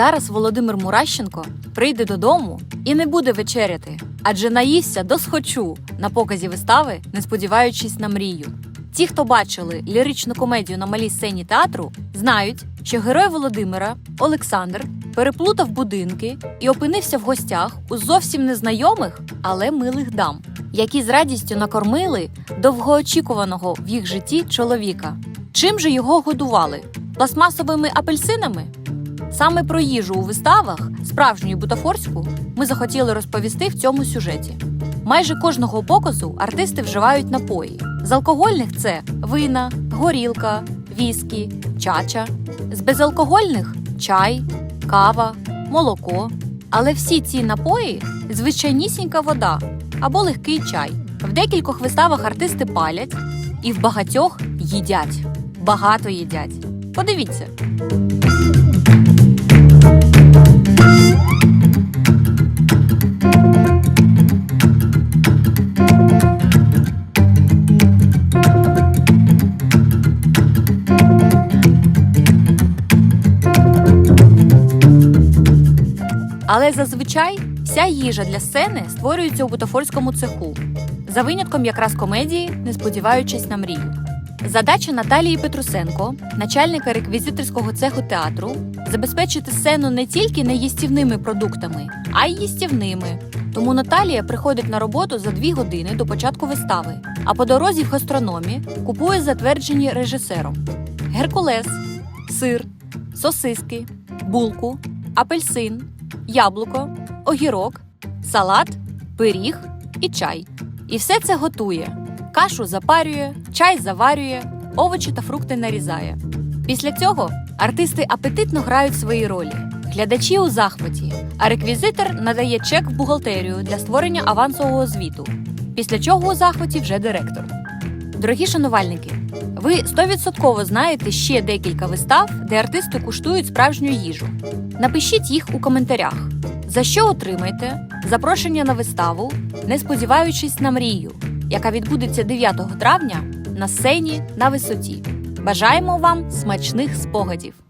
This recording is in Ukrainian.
Зараз Володимир Муращенко прийде додому і не буде вечеряти, адже наївся до схочу на показі вистави, не сподіваючись на мрію. Ті, хто бачили ліричну комедію на малій сцені театру, знають, що герой Володимира Олександр переплутав будинки і опинився в гостях у зовсім незнайомих, але милих дам, які з радістю накормили довгоочікуваного в їх житті чоловіка. Чим же його годували? Пластмасовими апельсинами? Саме про їжу у виставах, справжню бутафорську, ми захотіли розповісти в цьому сюжеті. Майже кожного показу артисти вживають напої. З алкогольних це вина, горілка, віскі, чача. З безалкогольних чай, кава, молоко. Але всі ці напої звичайнісінька вода або легкий чай. В декількох виставах артисти палять і в багатьох їдять. Багато їдять. Подивіться. Але зазвичай вся їжа для сцени створюється у бутафорському цеху, за винятком якраз комедії, не сподіваючись на мрію. Задача Наталії Петрусенко, начальника реквізиторського цеху театру, забезпечити сцену не тільки неїстівними продуктами, а й їстівними. Тому Наталія приходить на роботу за дві години до початку вистави, а по дорозі в гастрономі купує затверджені режисером: геркулес, сир, сосиски, булку, апельсин, яблуко, огірок, салат, пиріг і чай. І все це готує. Кашу запарює, чай заварює, овочі та фрукти нарізає. Після цього артисти апетитно грають свої ролі. Глядачі у захваті, а реквізитор надає чек в бухгалтерію для створення авансового звіту. Після чого у захваті вже директор. Дорогі шанувальники, ви 100% знаєте ще декілька вистав, де артисти куштують справжню їжу. Напишіть їх у коментарях. За що отримаєте запрошення на виставу, не сподіваючись на мрію, яка відбудеться 9 травня на сцені на висоті. Бажаємо вам смачних спогадів!